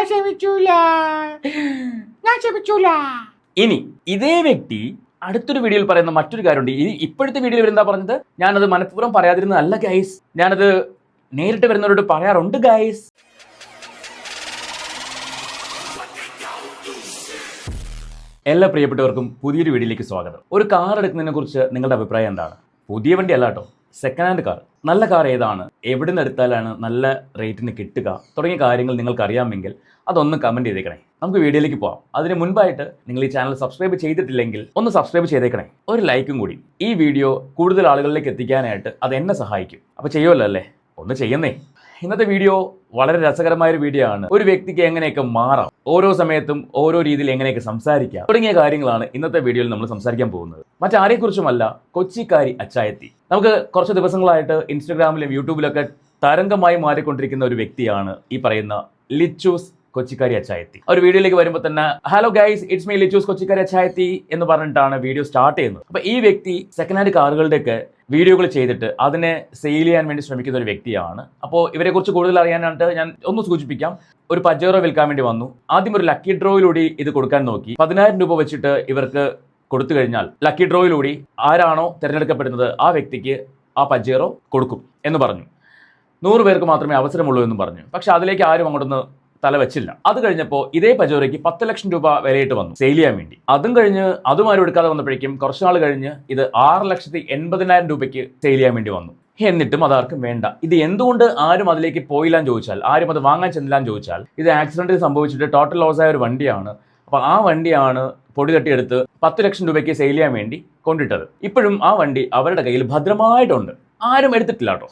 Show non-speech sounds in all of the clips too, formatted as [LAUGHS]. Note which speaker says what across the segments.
Speaker 1: ഞാൻ ഞാൻ
Speaker 2: ഇനി ഇതേ വ്യക്തി അടുത്തൊരു വീഡിയോയിൽ പറയുന്ന മറ്റൊരു കാര്യമുണ്ട്. ഈ ഇപ്പോഴത്തെ വീഡിയോയിൽ വരുന്ന പറഞ്ഞത്? ഞാനത് മനഃപൂർവം പറയാതിരുന്നതല്ല ഗൈസ് ഞാനത് നേരിട്ട് വരുന്നവരോട് പറയാറുണ്ട് ഗൈസ് എല്ലാ പ്രിയപ്പെട്ടവർക്കും പുതിയൊരു വീഡിയോയിലേക്ക് സ്വാഗതം. ഒരു കാർ എടുക്കുന്നതിനെ കുറിച്ച് നിങ്ങളുടെ അഭിപ്രായം എന്താണ്? പുതിയ വണ്ടി അല്ല കേട്ടോ. സെക്കൻഡ് ഹാൻഡ് കാർ നല്ല കാർ ഏതാണ്? എവിടെ നിന്ന് എടുത്താലാണ് നല്ല റേറ്റിന് കിട്ടുക? തുടങ്ങിയ കാര്യങ്ങൾ നിങ്ങൾക്ക് അറിയാമെങ്കിൽ അതൊന്ന് കമന്റ് ചെയ്തേക്കണേ. നമുക്ക് വീഡിയോയിലേക്ക് പോകാം അതിന് മുൻപായിട്ട് നിങ്ങൾ ഈ ചാനൽ സബ്സ്ക്രൈബ് ചെയ്തിട്ടില്ലെങ്കിൽ ഒന്ന് സബ്സ്ക്രൈബ് ചെയ്തേക്കണേ. ഒരു ലൈക്കും കൂടി. ഈ വീഡിയോ കൂടുതൽ ആളുകളിലേക്ക് എത്തിക്കാനായിട്ട് അത് എന്നെ സഹായിക്കും. അപ്പോൾ ചെയ്യുമല്ലോ അല്ലേ? ഒന്ന് ചെയ്യുന്നേ. ഇന്നത്തെ വീഡിയോ വളരെ രസകരമായ ഒരു വീഡിയോ ആണ്. ഒരു വ്യക്തിക്ക് എങ്ങനെയൊക്കെ മാറാം ഓരോ സമയത്തും ഓരോ രീതിയിൽ എങ്ങനെയൊക്കെ സംസാരിക്കാം തുടങ്ങിയ കാര്യങ്ങളാണ് ഇന്നത്തെ വീഡിയോയിൽ നമ്മൾ സംസാരിക്കാൻ പോകുന്നത്. മറ്റാരെക്കുറിച്ചുമല്ല കൊച്ചിക്കാരി അച്ചായത്തി. നമുക്ക് കുറച്ച് ദിവസങ്ങളായിട്ട് ഇൻസ്റ്റഗ്രാമിലും യൂട്യൂബിലൊക്കെ തരംഗമായി മാറിക്കൊണ്ടിരിക്കുന്ന ഒരു വ്യക്തിയാണ് ഈ പറയുന്ന ലിച്ചൂസ് കൊച്ചിക്കാരി അച്ചായത്തി. ഒരു വീഡിയോയിലേക്ക് വരുമ്പോൾ തന്നെ hello guys it's me Lichu's കൊച്ചിക്കാരി അച്ചായത്തി എന്ന് പറഞ്ഞിട്ടാണ് വീഡിയോ സ്റ്റാർട്ട് ചെയ്യുന്നത്. അപ്പൊ ഈ വ്യക്തി സെക്കൻഡ് ഹാൻഡ് കാറുകളുടെയൊക്കെ വീഡിയോകൾ ചെയ്തിട്ട് അതിനെ സെയിൽ ചെയ്യാൻ വേണ്ടി ശ്രമിക്കുന്ന ഒരു വ്യക്തിയാണ്. അപ്പോൾ ഇവരെക്കുറിച്ച് കൂടുതൽ അറിയാനായിട്ട് ഞാൻ ഒന്ന് സൂചിപ്പിക്കാം. ഒരു പജേറോ വിൽക്കാൻ വേണ്ടി വന്നു. ആദ്യം ഒരു ലക്കി ഡ്രോയിലൂടെ ഇത് കൊടുക്കാൻ നോക്കി. പതിനായിരം രൂപ വെച്ചിട്ട് ഇവർക്ക് കൊടുത്തു കഴിഞ്ഞാൽ ലക്കി ഡ്രോയിലൂടെ ആരാണോ തിരഞ്ഞെടുക്കപ്പെടുന്നത് ആ വ്യക്തിക്ക് ആ പജേറോ കൊടുക്കും എന്ന് പറഞ്ഞു. നൂറ് പേർക്ക് മാത്രമേ അവസരമുള്ളൂ എന്ന് പറഞ്ഞു. പക്ഷെ അതിലേക്ക് ആരും അങ്ങോട്ടൊന്ന് തല വെച്ചില്ല. അത് കഴിഞ്ഞപ്പോൾ ഇതേ പജോരയ്ക്ക് പത്ത് ലക്ഷം രൂപ വിലയിട്ട് വന്നു സെയിൽ ചെയ്യാൻ വേണ്ടി. അതും കഴിഞ്ഞ് അതും ആരും എടുക്കാതെ വന്നപ്പോഴേക്കും കുറച്ച് നാൾ കഴിഞ്ഞ് ഇത് ആറ് ലക്ഷത്തി എൺപതിനായിരം രൂപയ്ക്ക് സെയിൽ ചെയ്യാൻ വേണ്ടി വന്നു. എന്നിട്ടും അതാർക്കും വേണ്ട. ഇത് എന്തുകൊണ്ട് ആരും അതിലേക്ക് പോയില്ല എന്ന് ചോദിച്ചാൽ ആരും അത് വാങ്ങാൻ ചെന്നില്ലാന്ന് ചോദിച്ചാൽ ഇത് ആക്സിഡന്റിൽ സംഭവിച്ചിട്ട് ടോട്ടൽ ലോസ് ആയ ഒരു വണ്ടിയാണ്. അപ്പോൾ ആ വണ്ടിയാണ് പൊടി തട്ടിയെടുത്ത് പത്ത് ലക്ഷം രൂപയ്ക്ക് സെയിൽ ചെയ്യാൻ വേണ്ടി കൊണ്ടിട്ടത്. ഇപ്പോഴും ആ വണ്ടി അവരുടെ കയ്യിൽ ഭദ്രമായിട്ടുണ്ട്. ആരും എടുത്തിട്ടില്ല കേട്ടോ.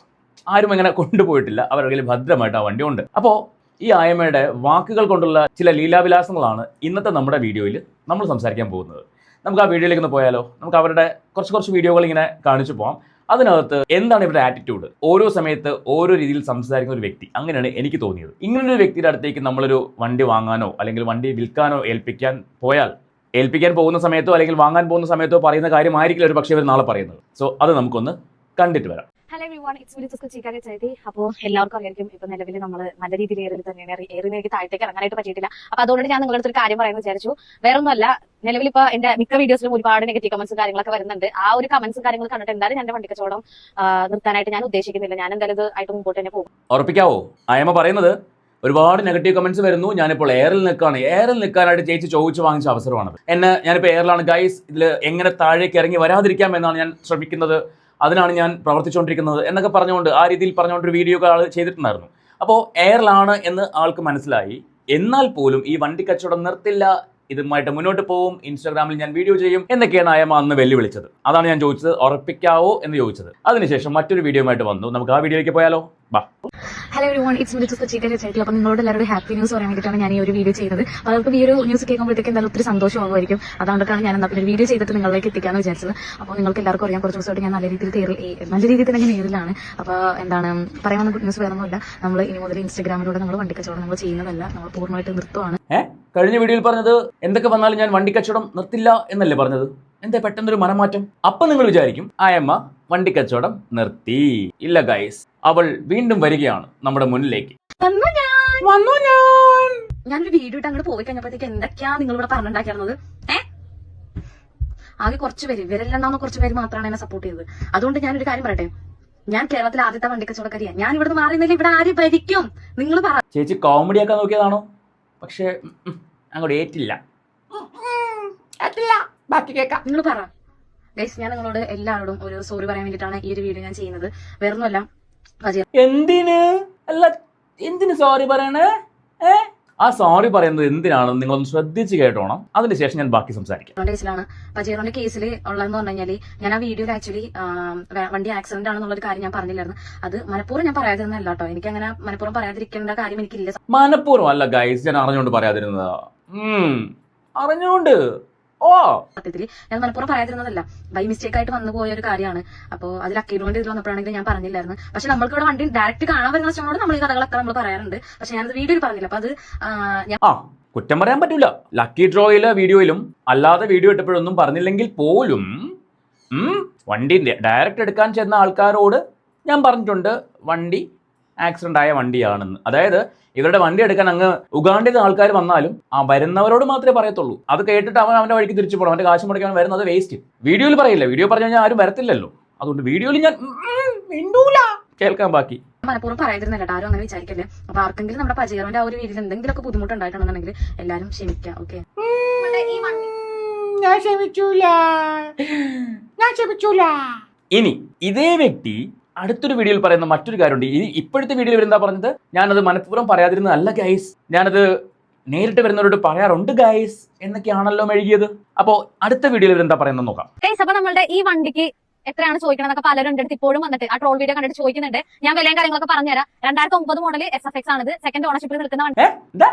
Speaker 2: ആരും അങ്ങനെ കൊണ്ടുപോയിട്ടില്ല. അവരുടെ കയ്യിൽ ഭദ്രമായിട്ട് ആ വണ്ടി ഉണ്ട്. അപ്പോൾ ഈ ആയമ്മയുടെ വാക്കുകൾ കൊണ്ടുള്ള ചില ലീലാവിലാസങ്ങളാണ് ഇന്നത്തെ നമ്മുടെ വീഡിയോയിൽ നമ്മൾ സംസാരിക്കാൻ പോകുന്നത്. നമുക്ക് ആ വീഡിയോയിലേക്ക് ഒന്ന് പോയാലോ? നമുക്ക് അവരുടെ കുറച്ച് കുറച്ച് വീഡിയോകൾ ഇങ്ങനെ കാണിച്ചു പോകാം അതിനകത്ത് എന്താണ് ഇവരുടെ ആറ്റിറ്റ്യൂഡ് ഓരോ സമയത്ത് ഓരോ രീതിയിൽ സംസാരിക്കുന്ന ഒരു വ്യക്തി. അങ്ങനെയാണ് എനിക്ക് തോന്നിയത്. ഇങ്ങനൊരു വ്യക്തിയുടെ അടുത്തേക്ക് നമ്മളൊരു വണ്ടി വാങ്ങാനോ അല്ലെങ്കിൽ വണ്ടി വിൽക്കാനോ ഏൽപ്പിക്കാൻ പോയാൽ ഏൽപ്പിക്കാൻ പോകുന്ന സമയത്തോ അല്ലെങ്കിൽ വാങ്ങാൻ പോകുന്ന സമയത്തോ പറയുന്ന കാര്യമായിരിക്കില്ല ഒരു പക്ഷേ ഇവർ നാളെ പറയുന്നത്. സോ അത് നമുക്കൊന്ന് കണ്ടിട്ട് വരാം.
Speaker 3: ഹലോ എവ്രി വൺ ഇറ്റ്സ് വിളിച്ച് കൊച്ചിക്കാരെ ചെയ്തി അപ്പോൾ എല്ലാവർക്കും അറിയായിരിക്കും ഇപ്പൊ നിലവിൽ നമ്മൾ നല്ല രീതിയിൽ ഏറിൽ തന്നെയാണ് ഏറിന് എനിക്ക് താഴത്തേക്ക് ഇറങ്ങാനായിട്ട് പറ്റിയിട്ടില്ല. അപ്പൊ അതുകൊണ്ട് ഞാൻ നിങ്ങളുടെ ഒരു കാര്യം പറയാമെന്ന് വിചാരിച്ചു. വേറൊന്നുമല്ല നിലവിൽ ഇപ്പൊ എന്റെ മിക്ക വീഡിയോസിലും ഒരുപാട് നെഗറ്റീവ് കമന്റ്സും കാര്യങ്ങളൊക്കെ വരുന്നുണ്ട്. ആ ഒരു കമന്റ്സും കാര്യങ്ങൾ കണ്ടിട്ട് എന്തായാലും എന്റെ വണ്ടി കച്ചവടം നിർത്താനായിട്ട് ഞാൻ ഉദ്ദേശിക്കുന്നില്ല. ഞാൻ എന്തായാലും ഇത് ആയിട്ട് മുമ്പോട്ട് തന്നെ പോകും.
Speaker 2: ഉറപ്പിക്കാവോ? അയമ പറയുന്നത് ഒരുപാട് നെഗറ്റീവ് കമന്റ്സ് വരുന്നു. ഞാനിപ്പോൾ എയറിൽ നിൽക്കുകയാണ് എയറിൽ നിൽക്കാനായിട്ട് ചേച്ചി ചോദിച്ചു വാങ്ങിച്ച അവസരമാണ് എന്നെ ഞാനിപ്പോൾ എയറിലാണ് ഗൈസ് ഇതിൽ എങ്ങനെ താഴേക്ക് ഇറങ്ങി വരാതിരിക്കാം എന്നാണ് ഞാൻ ശ്രമിക്കുന്നത്. അതിനാണ് ഞാൻ പ്രവർത്തിച്ചുകൊണ്ടിരിക്കുന്നത് എന്നൊക്കെ പറഞ്ഞുകൊണ്ട് ആ രീതിയിൽ പറഞ്ഞുകൊണ്ട് ഒരു വീഡിയോ ആൾ ചെയ്തിട്ടുണ്ടായിരുന്നു. അപ്പോൾ എയറിലാണ് എന്ന് ആൾക്ക് മനസ്സിലായി. എന്നാൽ പോലും ഈ വണ്ടി കച്ചവടം നിർത്തില്ല. ഇതുമായിട്ട് മുന്നോട്ട് പോവും. ഇൻസ്റ്റാഗ്രാമിൽ ഞാൻ വീഡിയോ ചെയ്യും എന്നൊക്കെയാണ് അയമ്മ അന്ന് വെല്ലുവിളിച്ചത്. അതാണ് ഞാൻ ചോദിച്ചത് ഉറപ്പിക്കാവോ എന്ന് ചോദിച്ചത്. അതിനുശേഷം മറ്റൊരു വീഡിയോയുമായിട്ട് വന്നു. നമുക്ക് ആ വീഡിയോയിലേക്ക് പോയാലോ? ബാ.
Speaker 3: Hello everyone it's minute കൊച്ചിക്കാരെ ചെയ്തി അപ്പം നിങ്ങളോട് എല്ലാവരും ഹാപ്പി ന്യൂസ് പറയാൻ വേണ്ടിയിട്ടാണ് ഞാൻ ഈ ഒരു വീഡിയോ ചെയ്യുന്നത് പലർക്കും ഈ ഒരു ന്യൂസ് കേൾക്കുമ്പോഴത്തേക്ക് എന്തായാലും ഒത്തിരി സന്തോഷമാകുമായിരിക്കും അതുകൊണ്ടാണ് ഞാൻ എന്നാൽ ഒരു വീഡിയോ ചെയ്തിട്ട് നിങ്ങളിലേക്ക് എത്തിക്കാന്ന് വിചാരിച്ചത്. അപ്പോൾ നിങ്ങൾക്ക് എല്ലാവർക്കും അറിയാം കുറച്ച് ദിവസമായിട്ട് ഞാൻ നല്ല രീതിയിൽ തേറിൽ നല്ല രീതിയിൽ തന്നെ നേരിലാണ് അപ്പോൾ എന്താണ് പറയാൻ ഗുഡ് ന്യൂസ് വേറൊന്നുമില്ല. നമ്മൾ ഇനി മുതൽ ഇൻസ്റ്റാഗ്രാമിലൂടെ നമ്മൾ വണ്ടി കച്ചവടം നമ്മൾ ചെയ്യുന്നതല്ല. നമ്മൾ പൂർണമായിട്ട് നിർത്തുവാണ്.
Speaker 2: കഴിഞ്ഞ വീഡിയോയിൽ പറഞ്ഞത് എന്തൊക്കെ വന്നാലും ഞാൻ വണ്ടി കച്ചവടം നിർത്തില്ല എന്നല്ലേ പറഞ്ഞത്? എന്താ പെട്ടെന്നൊരു മനമാറ്റം അപ്പൊ നിങ്ങൾ വിചാരിക്കും ആയമ്മ വണ്ടി കച്ചവടം നിർത്തി. ഇല്ല ഗൈസ് അവൾ വീണ്ടും വരികയാണ് നമ്മുടെ മുന്നിലേക്ക്.
Speaker 3: വന്നു ഞാൻ.
Speaker 1: വന്നു ഞാൻ.
Speaker 3: ഞാനൊരു വീഡിയോ ഇട്ട് അങ്ങോട്ട് പോയി കഴിഞ്ഞപ്പോഴത്തേക്ക് എന്തൊക്കെയാ നിങ്ങൾ ഇവിടെ പറഞ്ഞിട്ടുണ്ടാക്കിയിരുന്നത് ഏ? ആകെ കുറച്ച് പേര് ഇവരെല്ലാം കുറച്ച് പേര് മാത്രമാണ് എന്നെ സപ്പോർട്ട് ചെയ്തത്. അതുകൊണ്ട് ഞാനൊരു കാര്യം പറയട്ടെ? ഞാൻ കേരളത്തിലെ ആദ്യത്തെ വണ്ടി കച്ചവടക്കാരിയാ ഞാൻ ഇവിടെ മാറിയുന്നില്ല ഇവിടെ ആര് ഭരിക്കും? നിങ്ങൾ പറ.
Speaker 2: ചേച്ചി കോമഡി ആക്കാൻ നോക്കിയതാണോ? പക്ഷേ അങ്ങോട്ട് ഏറ്റില്ല.
Speaker 1: ബാക്കി കേക്കാം
Speaker 3: നിങ്ങൾ പറ. ഗൈസ് ഞാൻ നിങ്ങളോട് എല്ലാവരോടും ഒരു സോറി പറയാൻ വേണ്ടിട്ടാണ് ഈ ഒരു വീഡിയോ ഞാൻ ചെയ്യുന്നത്. വേറൊന്നുമല്ല
Speaker 2: എന്തിന്? അല്ല എന്തിന് സോറി പറയണേ? ഏ? ആ സോറി പറയുന്നത് എന്തിനാണെന്ന് നിങ്ങളൊന്ന് ശ്രദ്ധിച്ച് കേട്ടോണം. അതിനുശേഷം ഞാൻ ബാക്കി സംസാരിക്കാം.
Speaker 3: കേസിലാണ്. പജീറോന്റെ കേസിൽ ഉള്ളതെന്ന് പറഞ്ഞു കഴിഞ്ഞാൽ ഞാൻ ആ വീഡിയോയിൽ ആക്ച്വലി വണ്ടി ആക്സിഡന്റ് ആണെന്നുള്ളൊരു കാര്യം ഞാൻ പറഞ്ഞില്ലായിരുന്നു. അത് മനഃപൂർവം ഞാൻ പറയാതിരുന്നല്ല കേട്ടോ എനിക്ക് അങ്ങനെ മനഃപൂർവം പറയാതിരിക്കേണ്ട കാര്യം എനിക്കില്ല.
Speaker 2: മനഃപൂർവം അല്ല ഗൈസ് ഞാൻ അറിഞ്ഞുകൊണ്ട് പറയാതിരുന്നതാ. അറിഞ്ഞുകൊണ്ട്. ഓ.
Speaker 3: സത്യത്തിൽ ഞാൻ മലപ്പുറം പറയാതിരുന്നതല്ല. ബൈ മിസ്റ്റേക്ക് ആയിട്ട് വന്നു പോയ ഒരു കാര്യമാണ്. അപ്പോൾ അതിൽ അക്കീലുകൊണ്ട് ഇതിൽ വന്നപ്പോഴാണെങ്കിൽ ഞാൻ പറഞ്ഞില്ലായിരുന്നു. പക്ഷെ നമ്മൾക്ക് ഇവിടെ വണ്ടി ഡയറക്റ്റ് കാണാൻ വരുന്ന സമയത്തോട് നമ്മൾ ഈ കഥകളൊക്കെ നമ്മൾ പറയാറുണ്ട്. പക്ഷെ ഞാനത് വീഡിയോയിൽ പറഞ്ഞില്ല. അപ്പൊ അത് ഞാൻ
Speaker 2: കുറ്റം പറയാൻ പറ്റൂല. ലക്കി ഡ്രോയിലെ വീഡിയോയിലും അല്ലാതെ വീഡിയോ ഇട്ടപ്പോഴൊന്നും പറഞ്ഞില്ലെങ്കിൽ പോലും വണ്ടി ഡയറക്റ്റ് എടുക്കാൻ ചെന്ന ആൾക്കാരോട് ഞാൻ പറഞ്ഞിട്ടുണ്ട് വണ്ടി ആക്സിഡന്റ് ആയ വണ്ടിയാണെന്ന്. അതായത് ഇവരുടെ വണ്ടി എടുക്കാൻ അങ്ങ് ഉഗാണ്ടിൽ നിന്ന് ആൾക്കാർ വന്നാലും ആ വരുന്നവരോട് മാത്രമേ പറയത്തുള്ളൂ. അത് കേട്ടിട്ട് അവൻ അവന്റെ വഴിക്ക് തിരിച്ചു പോകണം അവന്റെ കാശ് മുടക്കാൻ വരുന്നത് വേസ്റ്റ് വീഡിയോയിൽ പറയില്ല? വീഡിയോ പറഞ്ഞു കഴിഞ്ഞാൽ ആരും വരത്തില്ലല്ലോ. അതുകൊണ്ട് വീഡിയോയിൽ ഞാൻ മിണ്ടൂല. കേൾക്കാൻ ബാക്കി.
Speaker 3: മനപൂർവം പറയാതിരുന്നില്ല കേട്ടോ. ആരും അങ്ങനെ വിചാരിക്കല്ലേ? അപ്പൊ ആർക്കെങ്കിലും നമ്മുടെ പജീറോന്റെ ആ ഒരു രീതിയിൽ എന്തെങ്കിലുമൊക്കെ ബുദ്ധിമുട്ടുണ്ടായിട്ടുണ്ടെന്നുണ്ടെങ്കിൽ എല്ലാരും ക്ഷമിക്കാം. ഓക്കെ?
Speaker 1: ഞാൻ ക്ഷമിച്ചൂല. ഞാൻ ക്ഷമിച്ചൂല.
Speaker 2: ഇനി ഇതേ വ്യക്തി അടുത്തൊരു വീഡിയോയിൽ പറയുന്ന മറ്റൊരു കാര്യമുണ്ട്. ഈ ഇപ്പോഴത്തെ വീഡിയോയിൽ എന്താ പറഞ്ഞത്? ഞാനത് മനഃപൂർവം പറയാതിരുന്നതല്ല ഗൈസ് ഞാനത് നേരിട്ട് വരുന്നവരോട് പറയാറുണ്ട് ഗൈസ് എന്നൊക്കെയാണല്ലോ മെഴുകിയത്. അപ്പോ അടുത്ത വീഡിയോയിൽ എന്താ പറയുന്നത് നോക്കാം.
Speaker 4: ഗൈസ് അപ്പൊ നമ്മളുടെ ഈ വണ്ടിക്ക് എത്രയാണ് ചോദിക്കണമെന്നൊക്കെ പലരും എന്റെ അടുത്ത് ഇപ്പോഴും വന്നിട്ട് ആ ട്രോൾ വീഡിയോ കണ്ടിട്ട് ചോദിക്കുന്നുണ്ട്. ഞാൻ വിലയും കാര്യങ്ങളൊക്കെ പറഞ്ഞുതരാം. രണ്ടായിരത്തി ഒമ്പത് മോഡൽ എസ് എഫ് എക്സ് ആണ് സെക്കൻഡ് ഓണർഷിപ്പിൽ നിൽക്കുന്ന വണ്ടി.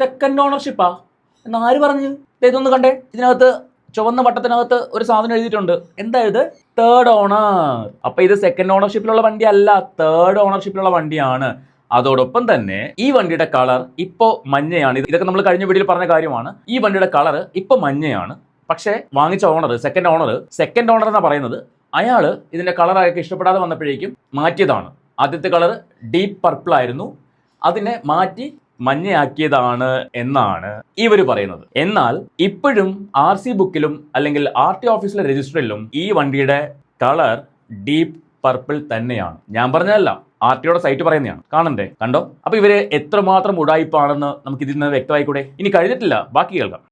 Speaker 2: സെക്കൻഡ് ഓണർഷിപ്പാ എന്ന് ആര് പറഞ്ഞു? ഇതൊന്ന് കണ്ടേ. ഇതിനകത്ത് ചുവന്ന വട്ടത്തിനകത്ത് ഒരു സാധനം എഴുതിയിട്ടുണ്ട്. എന്താ ഇത് തേർഡ് ഓണർ അപ്പൊ ഇത് സെക്കൻഡ് ഓണർഷിപ്പിലുള്ള വണ്ടി അല്ല തേർഡ് ഓണർഷിപ്പിലുള്ള വണ്ടിയാണ്. അതോടൊപ്പം തന്നെ ഈ വണ്ടിയുടെ കളർ ഇപ്പോ മഞ്ഞയാണ്. ഇതൊക്കെ നമ്മൾ കഴിഞ്ഞ വീഡിയോയിൽ പറഞ്ഞ കാര്യമാണ്. ഈ വണ്ടിയുടെ കളർ ഇപ്പൊ മഞ്ഞയാണ്. പക്ഷേ വാങ്ങിച്ച owner second owner second owner എന്നാ പറയുന്നത് ഇതിന്റെ കളർ ആയൊക്കെ ഇഷ്ടപ്പെടാതെ വന്നപ്പോഴേക്കും മാറ്റിയതാണ്. ആദ്യത്തെ കളർ ഡീപ്പ് പർപ്പിൾ ആയിരുന്നു. അതിനെ മാറ്റി മഞ്ഞയാക്കിയതാണ് എന്നാണ് ഇവർ പറയുന്നത്. എന്നാൽ ഇപ്പോഴും ആർ സി ബുക്കിലും അല്ലെങ്കിൽ ആർ ടി ഓഫീസിലെ രജിസ്റ്ററിലും ഈ വണ്ടിയുടെ കളർ ഡീപ്പ് പർപ്പിൾ തന്നെയാണ്. ഞാൻ പറഞ്ഞതല്ല ആർ ടിയുടെ സൈറ്റ് പറയുന്നതാണ്. കാണണ്ടേ? കണ്ടോ? അപ്പൊ ഇവർ എത്രമാത്രം ഉടായിപ്പാണെന്ന് നമുക്ക് ഇതിൽ നിന്ന് വ്യക്തമായിക്കൂടെ? ഇനി കഴിഞ്ഞിട്ടില്ല. ബാക്കി കേൾക്കാം.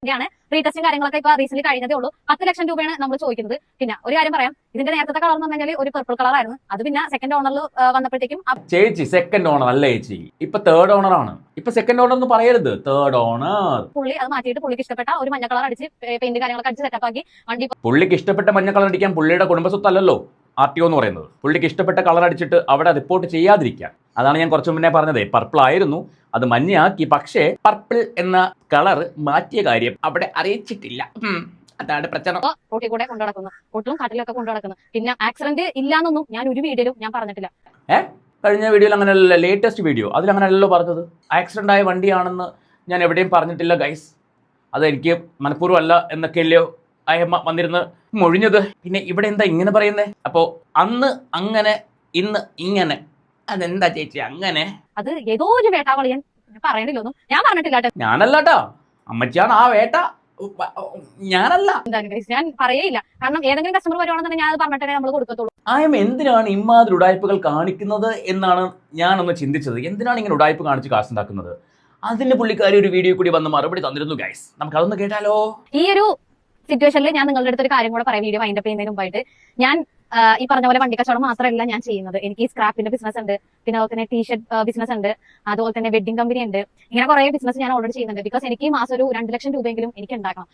Speaker 4: റീടെസ്റ്റും കാര്യങ്ങളൊക്കെ ഇപ്പൊ റീസെന്റ് കഴിഞ്ഞതേ ഉള്ളൂ. പത്ത് ലക്ഷം രൂപയാണ് നമ്മൾ ചോദിക്കുന്നത്. പിന്നെ ഒരു കാര്യം പറയാം. ഇതിന്റെ നേരത്തെ കളർ എന്ന് പറഞ്ഞാൽ ഒരു പർപ്പിൾ കളർ ആയിരുന്നു. അത് പിന്നെ സെക്കൻഡ് ഓണറിൽ വന്നപ്പോഴത്തേക്കും
Speaker 2: ചേച്ചി സെക്കൻഡ് ഓണർ അല്ല ചേച്ചി. ഇപ്പൊ തേർഡ് ഓണർ ആണ്. ഇപ്പൊ സെക്കൻഡ് ഓണർ എന്ന് പറയരുത്. തേർഡ് ഓണർ
Speaker 4: പുള്ളി അത് മാറ്റിയിട്ട് പുള്ളിക്ക് ഇഷ്ടപ്പെട്ട ഒരു മഞ്ഞ കളർ അടിച്ച് പെയിന്റ് കാര്യങ്ങളൊക്കെ അടിച്ച് സെറ്റപ്പ് ആക്കി വണ്ടി
Speaker 2: പുള്ളിക്ക് ഇഷ്ടപ്പെട്ട മഞ്ഞ കളർ അടിക്കാൻ പുള്ളിയുടെ കുടുംബസ്വത്തല്ലല്ലോ ആർ ടി ഒ എന്ന് പറയുന്നത്. പുള്ളിക്ക് ഇഷ്ടപ്പെട്ട കളർ അടിച്ചിട്ട് അവിടെ റിപ്പോർട്ട് ചെയ്യാതിരിക്കുക അതാണ് ഞാൻ കുറച്ച് മുന്നേ പറഞ്ഞത്. പർപ്പിൾ ആയിരുന്നു. അത് മഞ്ഞയാക്കി. പക്ഷേ പർപ്പിൾ എന്ന കളർ മാറ്റിയ കാര്യം അവിടെ അറിയിച്ചിട്ടില്ല. അതാണ് പ്രശ്നം.
Speaker 4: റോട്ടിൽ കൂടെ കൊണ്ടു നടക്കുന്നു റോട്ടിലും കാട്ടിലൊക്കെ കൊണ്ടു നടക്കുന്നു പിന്നെ ആക്സിഡന്റ് ഇല്ലാന്നൊന്നും ഞാൻ ഒരു വീഡിയോയിലും ഞാൻ പറഞ്ഞിട്ടില്ല.
Speaker 2: കഴിഞ്ഞ വീഡിയോയിൽ അങ്ങനെയല്ല ലേറ്റസ്റ്റ് വീഡിയോ അതിൽ അങ്ങനെയല്ലല്ലോ പറഞ്ഞത്? ആക്സിഡന്റ് ആയ വണ്ടിയാണെന്ന് ഞാൻ എവിടെയും പറഞ്ഞിട്ടില്ല ഗൈസ് അതെനിക്ക് മനഃപൂർവമല്ല എന്നൊക്കെയല്ലയോ അയമ്മ വന്നിരുന്ന് മൊഴിഞ്ഞത്. പിന്നെ ഇവിടെ എന്താ ഇങ്ങനെ പറയുന്നേ? അപ്പോ അന്ന് അങ്ങനെ ഇന്ന് ഇങ്ങനെ. അതെന്താ ചേച്ചി അങ്ങനെ?
Speaker 4: അത് ഏതോ ഒരു വേട്ടാവളിയൻ പറയണില്ലൊന്നും. ഞാൻ പറഞ്ഞിട്ടില്ല
Speaker 2: ഞാനല്ലാട്ടോ. അമ്മച്ചിയാണ് ആ വേട്ട. ഞാനല്ല.
Speaker 4: ഞാൻ പറയേയില്ല. കാരണം ഏതെങ്കിലും കസ്റ്റമർ വരുവാണെന്നുണ്ടെങ്കിൽ ഞാൻ അത് പറഞ്ഞിട്ടേ നമ്മൾ കൊടുക്കത്തുള്ളൂ.
Speaker 2: ആയം എന്തിനാണ് ഇമാതിരി ഉടായ്പകൾ കാണിക്കുന്നത് എന്നാണ് ഞാനൊന്ന് ചിന്തിച്ചത്. എന്തിനാണ് ഇങ്ങനെ ഉടായ്പ കാണിച്ച് കാശുണ്ടാക്കുന്നത് അതിന് പുള്ളിക്കാരി ഒരു വീഡിയോ കൂടി വന്ന് മറുപടി തന്നിരുന്നു ഗൈസ് നമുക്ക് അതൊന്ന് കേട്ടാലോ?
Speaker 4: ഈ ഒരു സിറ്റുവേഷനിൽ ഞാൻ നിങ്ങളുടെ അടുത്ത് ഒരു കാര്യം കൂടെ പറയാം വീഡിയോ വൈൻഡപ്പ് ചെയ്യുന്നതിന് മുമ്പായിട്ട്. ഞാൻ ഈ പറഞ്ഞ പോലെ വണ്ടി കച്ചവടം മാത്രമല്ല ഞാൻ ചെയ്യുന്നത്. എനിക്ക് സ്ക്രാപ്പിന്റെ ബിസിനസ് ഉണ്ട് പിന്നെ അതുപോലെ തന്നെ ടീഷർട്ട് ബിസിനസ് ഉണ്ട് അതുപോലെ തന്നെ വെഡിങ് കമ്പനി ഉണ്ട്. ഇങ്ങനെ കുറെ ബിസിനസ് ഞാൻ ഓൾറെഡി ചെയ്യുന്നുണ്ട്. ബിക്കോസ് എനിക്ക് മാസം ഒരു രണ്ട് ലക്ഷം രൂപയെങ്കിലും എനിക്ക് ഉണ്ടാക്കണം.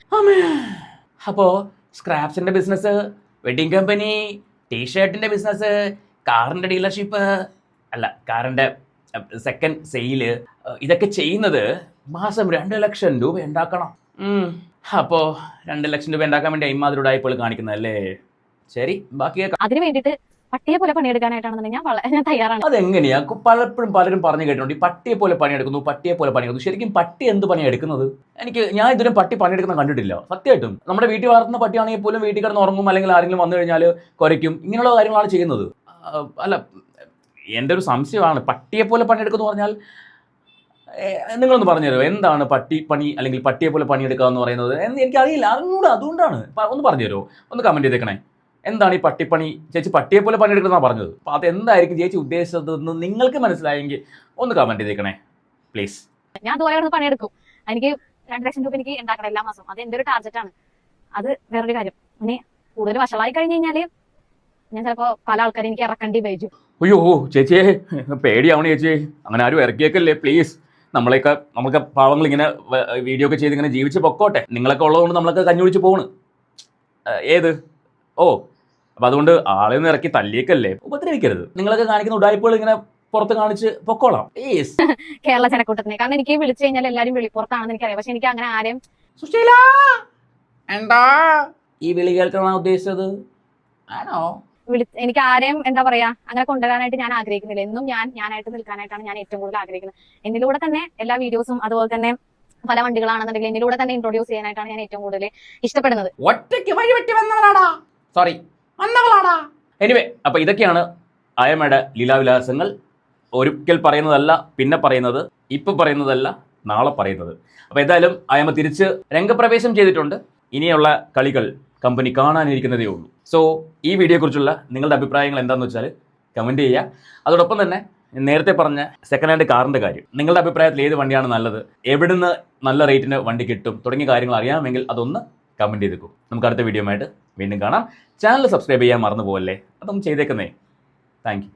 Speaker 2: അപ്പോ സ്ക്രാപ്സിന്റെ ബിസിനസ് വെഡിങ് കമ്പനി ടീഷർട്ടിന്റെ ബിസിനസ് കാറിന്റെ ഡീലർഷിപ്പ് അല്ല കാറിന്റെ സെക്കൻഡ് സെയിൽ ഇതൊക്കെ ചെയ്യുന്നത് മാസം രണ്ട് ലക്ഷം രൂപ ഉണ്ടാക്കണം. അപ്പോ രണ്ട് ലക്ഷം രൂപ ഉണ്ടാക്കാൻ വേണ്ടി ഇമാതിരി ഉടായ്പകൾ കാണിക്കുന്നതല്ലേ ശരി ബാക്കി.
Speaker 4: അതിന് വേണ്ടിയിട്ട് പട്ടിയെ പോലെ പണിയെടുക്കാനായിട്ടാണെന്ന് ഞാൻ ഞാൻ തയ്യാറാണ്.
Speaker 2: അതെങ്ങനെയാ? പലപ്പോഴും പലരും പറഞ്ഞു കേട്ടിട്ടുണ്ട് ഈ പട്ടിയെ പോലെ പണിയെടുക്കുന്നു പട്ടിയെ പോലെ പണിയെടുക്കുന്നു. ശരിക്കും പട്ടി എന്ത് പണിയെടുക്കുന്നത്? എനിക്ക് ഞാൻ ഇതുവരെ പട്ടി പണിയെടുക്കുന്ന കണ്ടിട്ടില്ല. സത്യമായിട്ടും. നമ്മുടെ വീട്ടിൽ വളർത്തുന്ന പട്ടിയാണെങ്കിൽ പോലും വീട്ടിൽ കിടന്ന് ഉറങ്ങും അല്ലെങ്കിൽ ആരെങ്കിലും വന്നു കഴിഞ്ഞാൽ കുരയ്ക്കും. ഇങ്ങനെയുള്ള കാര്യങ്ങളാണ് ചെയ്യുന്നത്. അല്ല എന്റെ ഒരു സംശയമാണ്. പട്ടിയെ പോലെ പണിയെടുക്കുന്നു പറഞ്ഞാൽ നിങ്ങളൊന്ന് പറഞ്ഞു തരുമോ എന്താണ് പട്ടി പണി അല്ലെങ്കിൽ പട്ടിയെ പോലെ പണിയെടുക്കുക എന്ന് പറയുന്നത്? എന്ന് എനിക്കറിയില്ല. അറിഞ്ഞൂടാ അതുകൊണ്ടാണ്. ഒന്ന് പറഞ്ഞു തരുമോ ഒന്ന് കമന്റ് ചെയ്തേക്കണേ. എന്താണ് ഈ പട്ടിപ്പണി? ചേച്ചി പട്ടിയെ പോലെ പണിയെടുക്കുന്നതാണ് പറഞ്ഞത്. അപ്പോൾ അതെന്തായിരിക്കും ചേച്ചി ഉദ്ദേശിച്ചതെന്ന് നിങ്ങൾക്ക് മനസ്സിലായെങ്കിൽ ഒന്ന് കമന്റ് ചെയ്തേക്കണേ. പ്ലീസ്
Speaker 4: ഞാൻ പണിയെടുക്കും. എനിക്ക് രണ്ട് ലക്ഷം രൂപ എനിക്ക് ഉണ്ടാക്കണം എല്ലാ മാസം അത് എന്റെ ഒരു ടാർഗറ്റ് ആണ്. അത് വേറൊരു കാര്യം. ഇനി കൂടുതൽ വഷളായി കഴിഞ്ഞ് കഴിഞ്ഞാൽ ഞാൻ ചിലപ്പോ പല ആൾക്കാരും എനിക്ക് ഇറക്കേണ്ടി വരും.
Speaker 2: അയ്യോ ചേച്ചിയെ. പേടിയാവണേ ചേച്ചി. അങ്ങനെ ആരും ഇറക്കിയേക്കല്ലേ. പ്ലീസ് നമ്മളെയൊക്കെ നമുക്ക് പാവങ്ങൾ ഇങ്ങനെ വീഡിയോ ഒക്കെ ചെയ്ത് ഇങ്ങനെ ജീവിച്ച് പൊക്കോട്ടെ. നിങ്ങളൊക്കെ ഉള്ളതുകൊണ്ട് നമ്മളൊക്കെ കഞ്ഞുപിടിച്ച് പോണ്. ഏത്? ഓ അപ്പം അതുകൊണ്ട് ആളെ ഒന്ന് ഇറക്കി തല്ലിയേക്കല്ലേ? ഉപദ്രവിക്കരുത്. നിങ്ങളൊക്കെ കാണിക്കുന്ന ഉടായ്പകൾ ഇങ്ങനെ പുറത്ത് കാണിച്ച് പൊക്കോളാം. പ്ലീസ് [LAUGHS]
Speaker 4: കേരള ജനക്കൂട്ടത്തിനെ. കാരണം എനിക്ക് വിളിച്ചു കഴിഞ്ഞാൽ എല്ലാവരും വെളിപ്പുറത്താണെന്ന് എനിക്കറിയാം. പക്ഷെ എനിക്ക് അങ്ങനെ ആരെയും
Speaker 1: സുശീല! എന്താ?
Speaker 2: ഈ വിളി കേൾക്കണ ഉദ്ദേശിച്ചത് ആണോ?
Speaker 4: വിളി എനിക്ക് ആരെയും എന്താ പറയാ അങ്ങനെ കൊണ്ടുവരാനായിട്ട് ഞാൻ ആഗ്രഹിക്കുന്നില്ല. എന്നും ഞാൻ ഞാനായിട്ട് നിൽക്കാനായിട്ടാണ് ഞാൻ ഏറ്റവും കൂടുതൽ ആഗ്രഹിക്കുന്നത്. എന്നിലൂടെ തന്നെ എല്ലാ വീഡിയോസും അതുപോലെ തന്നെ പല വണ്ടികളാണെന്നുണ്ടെങ്കിൽ എന്നിലൂടെ തന്നെ ഇൻട്രോഡ്യൂസ് ചെയ്യാനായിട്ടാണ് ഞാൻ ഏറ്റവും കൂടുതൽ ഇഷ്ടപ്പെടുന്നത്.
Speaker 1: ഒറ്റയ്ക്ക് വഴിവെട്ടി വന്നവളാടാ.
Speaker 2: സോറി എനിവേ അപ്പൊ ഇതൊക്കെയാണ് അയമയുടെ ലീലാവിലാസങ്ങൾ. ഒരിക്കൽ പറയുന്നതല്ല പിന്നെ പറയുന്നത് ഇപ്പൊ പറയുന്നതല്ല നാളെ പറയുന്നത്. അപ്പോൾ എന്തായാലും അയമ തിരിച്ച് രംഗപ്രവേശം ചെയ്തിട്ടുണ്ട്. ഇനിയുള്ള കളികൾ കമ്പനി കാണാനിരിക്കുന്നതേ ഉള്ളൂ. സോ ഈ വീഡിയോയെക്കുറിച്ചുള്ള നിങ്ങളുടെ അഭിപ്രായങ്ങൾ എന്താണെന്ന് വെച്ചാൽ കമന്റ് ചെയ്യുക. അതോടൊപ്പം തന്നെ നേരത്തെ പറഞ്ഞ സെക്കൻഡ് ഹാൻഡ് കാറിന്റെ കാര്യം. നിങ്ങളുടെ അഭിപ്രായത്തിൽ ഏത് വണ്ടിയാണ് നല്ലത്? എവിടുന്ന് നല്ല റേറ്റിന് വണ്ടി കിട്ടും? തുടങ്ങിയ കാര്യങ്ങൾ അറിയാമെങ്കിൽ അതൊന്ന് കമന്റ് ചെയ്തേക്കും. നമുക്ക് അടുത്ത വീഡിയോ ആയിട്ട് വീണ്ടും കാണാം. ചാനൽ സബ്സ്ക്രൈബ് ചെയ്യാൻ മറന്നു പോകല്ലേ അതൊന്ന് ചെയ്തേക്കുന്നേ താങ്ക്